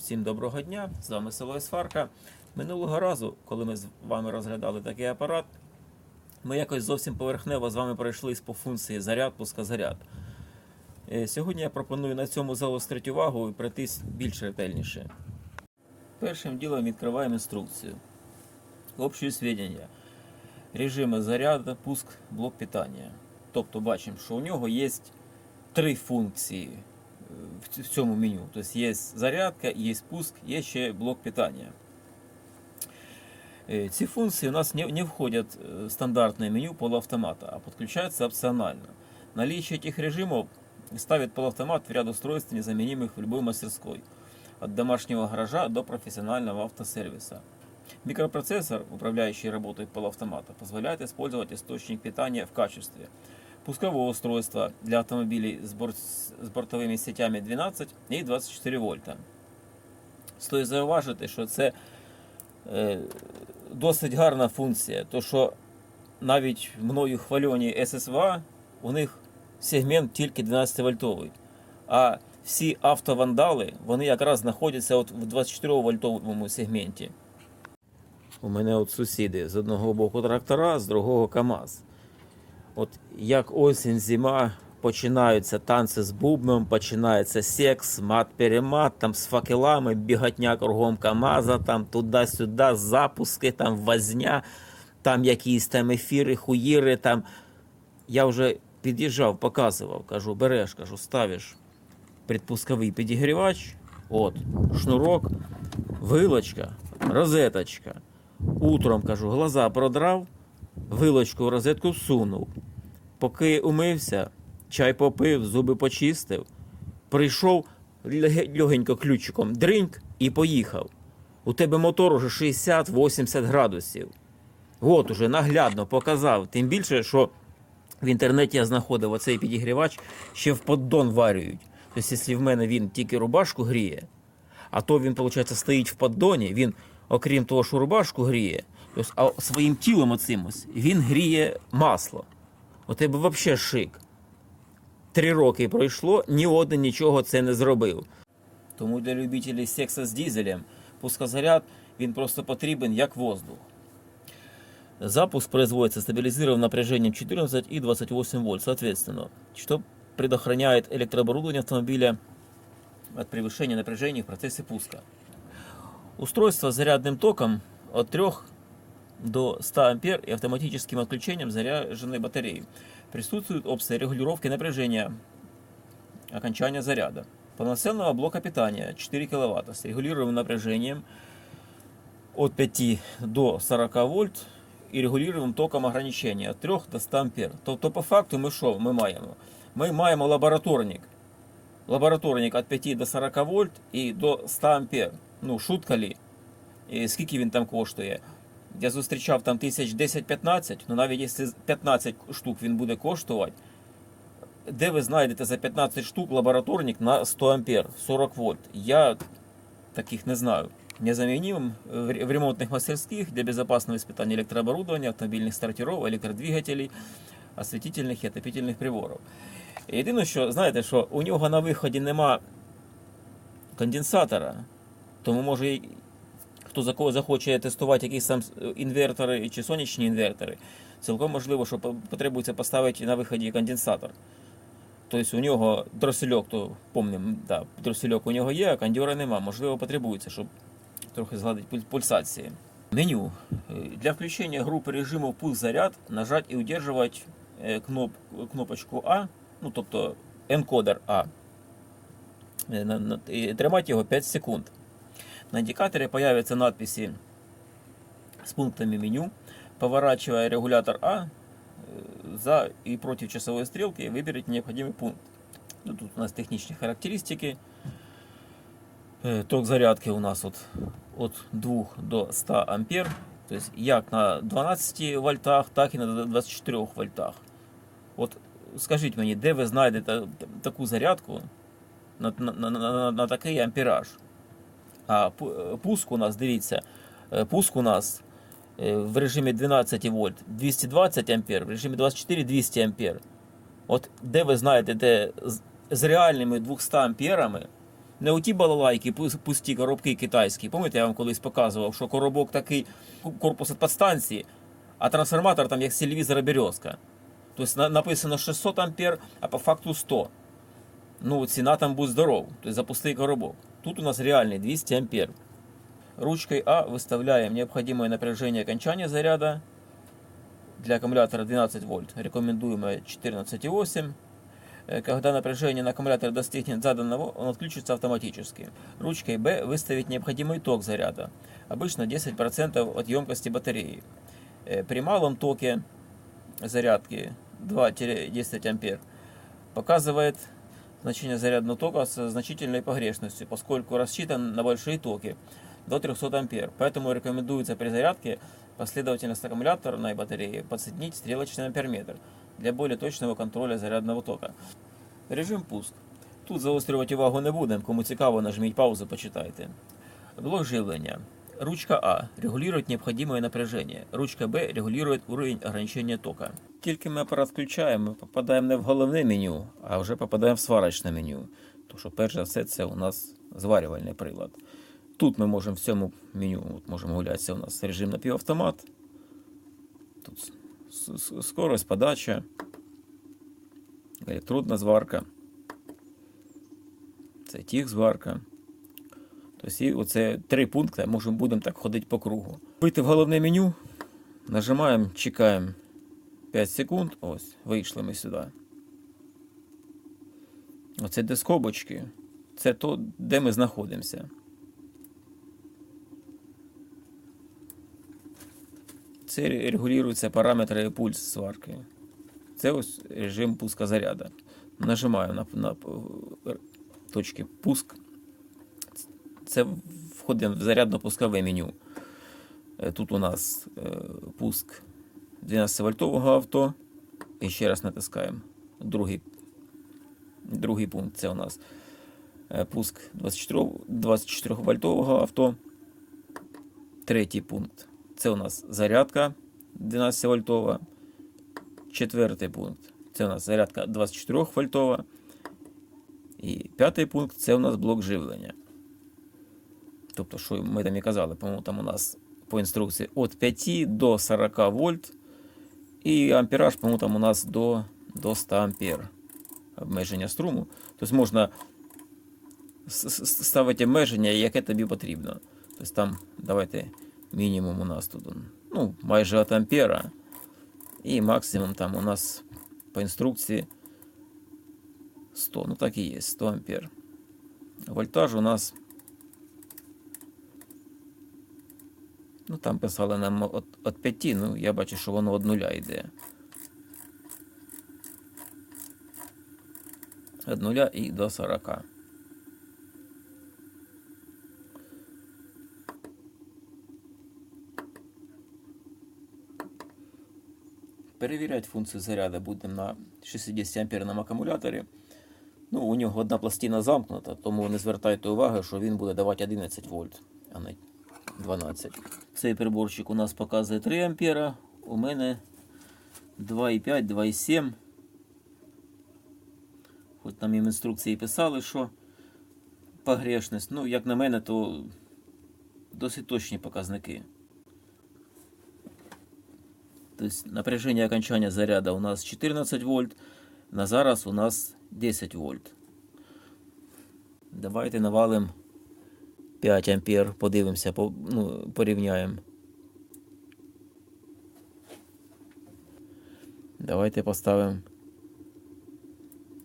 Всім доброго дня! З вами село Сварка. Минулого разу, коли ми з вами розглядали такий апарат, ми якось зовсім поверхнево з вами пройшлись по функції заряд, пускозаряд. Е, Сьогодні я пропоную на цьому заострити увагу і пройтись більш ретельніше. Першим ділом відкриваємо інструкцію. Общі сведення. Режими заряду, пуск, блок питання. Тобто бачимо, що у нього є три функції в ц- в цьому меню. Тобто є зарядка, є пуск, є ще блок питання. Е, Ці функції у нас не, не входят э, в стандартное меню полуавтомата, а подключаются опционально. Наличие этих режимов ставит полуавтомат в ряд устройств, незаменимых в любой мастерской, от домашнего гаража до профессионального автосервиса. Микропроцессор, управляющий работой полуавтомата, позволяет использовать источник питания в качестве пускового устройства для автомобилей с, борт- с бортовими сетями 12 и 24 вольта. Стоїть зауважити, що це е, досить гарна функція, то що навіть мною хвальоні ССВА, у них сегмент тільки 12 вольтовий. А всі автовандали, вони якраз знаходяться от в 24 вольтовому сегменті. У мене от сусіди з одного боку трактора, з другого КАМАЗ. От як осінь, зима, починаються танці з бубном, починається секс, мат-перемат, там з факелами, біготня кругом КАМАЗа, там туди-сюди, запуски, там возня, там якісь там ефіри, хуїри. Там. Я вже під'їжджав, показував, кажу, береш, кажу, ставиш предпусковий підігрівач, от, шнурок, вилочка, розеточка. Утром кажу, глаза продрав, вилочку в розетку всунув. Поки умився, чай попив, зуби почистив, прийшов легенько ключиком, дриньк і поїхав. У тебе мотор уже 60-80 градусів. От уже наглядно показав. Тим більше, що в інтернеті я знаходив оцей підігрівач, ще в поддон варюють. Тобто, якщо в мене він тільки рубашку гріє, а то він, виходить, стоїть в поддоні, він, окрім того, що рубашку гріє, тобто, а своїм тілом оцим ось, він гріє масло. У тебе взагалі шик. Три роки пройшло, ні один нічого це не зробив. Тому для любителів секса з дизелем пускозаряд він просто потрібен як воздух. Запуск производится стабилизированным напряжением 14 и 28 вольт, соответственно, что предохраняет электрооборудование автомобиля от превышения напряжения в процессе пуска. Устройство с зарядным током от 3 до 100 ампер и автоматическим отключением заряженной батареи. Присутствует опция регулировки напряжения окончания заряда. Полноценного блока питания 4 кВт с регулируемым напряжением от 5 до 40 вольт і регулюємо током ограничення від 3 до 100 ампер. Тобто, по факту, ми що ми маємо? Ми маємо лабораторник. Лабораторник від 5 до 40 вольт і до 100 ампер. Ну, шутка лі. І скільки він там коштує? Я зустрічав там тисяч 10-15, ну навіть якщо 15 штук він буде коштувати, де ви знайдете за 15 штук лабораторник на 100 ампер, 40 вольт? Я таких не знаю. Незаменимым в ре- в ремонтных мастерских для безопасного испытания электрооборудования, автомобильных стартеров, электродвигателей, осветительних і отопительних приборів. Єдине, що знаєте, що у нього на виході нема конденсатора, тому може і хто за кого захоче тестувати якісь там е, інвертори чи сонячні інвертори, цілком можливо, що по- потребується поставити на виході конденсатор. Тобто у нього дросельок, то помним, да, дросельок у нього є, а кондьора нема. Можливо, потребується, щоб трохи згладити пуль- пульсації. Меню. Э, Для включения группы режимов пуск заряд нажать и удерживать э, кноп, кнопочку А, ну тобто енкодер А. Е, на- на- і Тримати його 5 секунд. На індикаторі появятся надписи с пунктами меню. Поворачивая регулятор А э, за и против часовой стрелки, выберите необходимый пункт. Ну, тут у нас технічні характеристики. Е, Ток зарядки у нас от, от 2 до 100 ампер. Тобто як на 12 вольтах, так і на 24 вольтах. От скажіть мені, де ви знайдете таку зарядку на, на, на, на, на такий ампераж? А пуск у нас, дивіться, е, пуск у нас е, в режимі 12 вольт 220 ампер, в режимі 24 200 ампер. От де ви знаєте, де з, реальними 200 амперами Не оті балалайки, пусті коробки китайські. Пам'ятаєте, я вам колись показував, що коробок такий корпус підстанції, а трансформатор там як з телевізора березка. Тобто на- написано 600 ампер, а по факту 100. Ну, ціна там буде здоров, тобто за пустий коробок. Тут у нас реальний 200 ампер. Ручкой А выставляем необходимое напряжение окончания заряда. Для аккумулятора 12 вольт. Рекомендуемое 14,8. Э, Когда напряжение на аккумуляторе достигнет заданного, он отключится автоматически. Ручкой Б выставить необходимый ток заряда. Обычно 10% от емкости батареи. Э, При малом токе зарядки 2-10 ампер показывает значение зарядного тока с значительной погрешностью, поскольку рассчитан на большие токи до 300 ампер. Поэтому рекомендуется при зарядке последовательность аккумуляторной батареи подсоединить стрелочный амперметр для более точного контроля зарядного тока. Режим пуск. Тут заострювати увагу не будемо, кому цікаво, нажміть паузу, почитайте. Блок живлення. Ручка А регулирует необходимое напряжение. Ручка Б регулирует уровень ограничения тока. Тільки ми апарат включаємо, ми попадаємо не в головне меню, а вже попадаємо в сварочне меню. Тому що перш за все це у нас зварювальний прилад. Тут ми можемо в цьому меню, от можемо гулятися у нас режим напівавтомат. Тут скорость, подача, електродна зварка. Це тіх зварка. Тобто оце три пункти, можемо будемо так ходити по кругу. Вийти в головне меню, нажимаємо, чекаємо 5 секунд. Ось, вийшли ми сюди. Оце де скобочки. Це то, де ми знаходимося. Це регулюються параметри пульс сварки. Це ось режим пуска заряда. Нажимаю на, на е, точки пуск. Це входить в зарядно-пускове меню. Е, Тут у нас е, пуск 12-вольтового авто. І ще раз натискаємо. Другий, другий пункт це у нас е, пуск 24, 24-вольтового авто. Третій пункт це у нас зарядка 12 вольтова. Четвертий пункт це у нас зарядка 24 вольтова. І п'ятий пункт це у нас блок живлення. Тобто, що ми там і казали, по-моєму, там у нас по інструкції від 5 до 40 вольт. І ампераж, по-моєму, там у нас до, до 100 ампер обмеження струму. Тобто можна с- с- ставити обмеження, яке тобі потрібно. Тобто там, давайте, мінімум у нас тут ну, майже від ампера. І максимум там у нас по інструкції 100. Ну так і є, 100 ампер. Вольтаж у нас. Ну, там писали нам от, от 5, ну я бачу, що воно від нуля йде. Від нуля і до 40. Перевіряти функцію заряду будемо на 60 амперному акумуляторі. Ну, у нього одна пластина замкнута, тому не звертайте уваги, що він буде давати 11 вольт, а не 12. Цей приборчик у нас показує 3 ампера, у мене 2,5, 2,7. Хоч там в інструкції писали, що погрешність. Ну, як на мене, то досить точні показники. То есть напряжение окончания заряда у нас 14 вольт, на зараз у нас 10 вольт. Давайте навалим 5 ампер, подивимося, по, ну, порівняємо. Давайте поставимо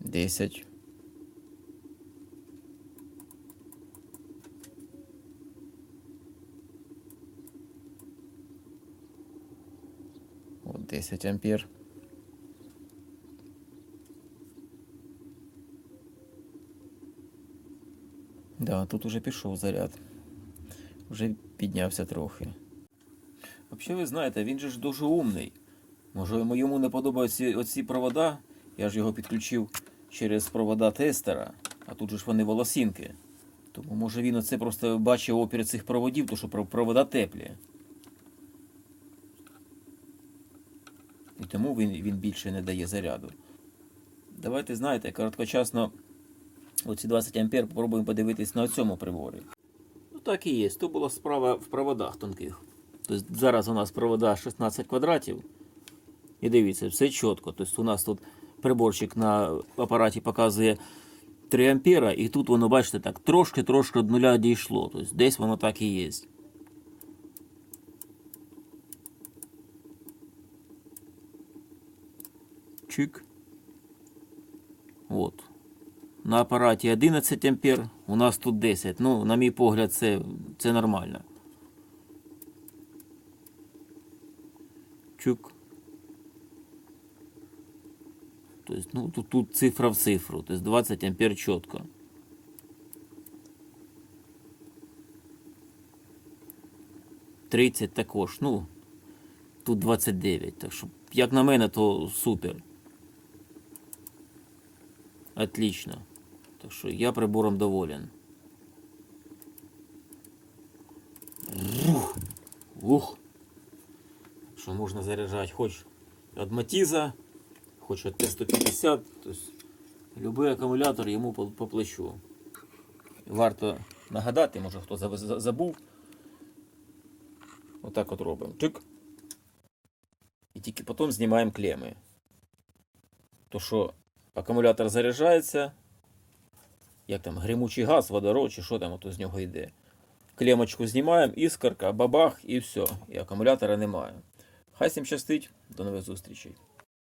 10. От 10 ампер. Да, тут уже пішов заряд. Вже піднявся трохи. Взагалі, ви знаєте, він же ж дуже умний. Може, йому- не подобаються оці провода. Я ж його підключив через провода тестера, а тут же ж вони волосінки. Тому може він оце просто бачив опір цих проводів, то що провода теплі. І тому він, він більше не дає заряду. Давайте знаєте, короткочасно Оці 20 ампер попробуємо подивитись на цьому приборі. Ну так і є. Тут була справа в проводах тонких. Тобто зараз у нас провода 16 квадратів. І дивіться, все чітко. Тобто у нас тут приборчик на апараті показує 3 ампера, і тут воно, бачите, так трошки-трошки до нуля дійшло. Тобто десь воно так і є. Чик. От. На апараті 11 ампер, у нас тут 10. Ну, на мій погляд, це, це нормально. Чук. Тобто, ну, тут, тут цифра в цифру. Тобто 20 ампер чітко. Тридцять також. Ну, тут 29. Так що, як на мене, то супер. Отлично. Так що я прибором доволен. Ух. Ух. Що можна заряджати хоч від Матіза, хоч від Т-150. Тобто, любий акумулятор йому по, плечу. Варто нагадати, може хто за- за- забув. Отак от робимо. Чик. І тільки потім знімаємо клеми. То що акумулятор заряджається, як там гримучий газ, водород, чи що там ото з нього йде. Клемочку знімаємо, іскорка, бабах і все. І акумулятора немає. Хай всім щастить, до нових зустрічей.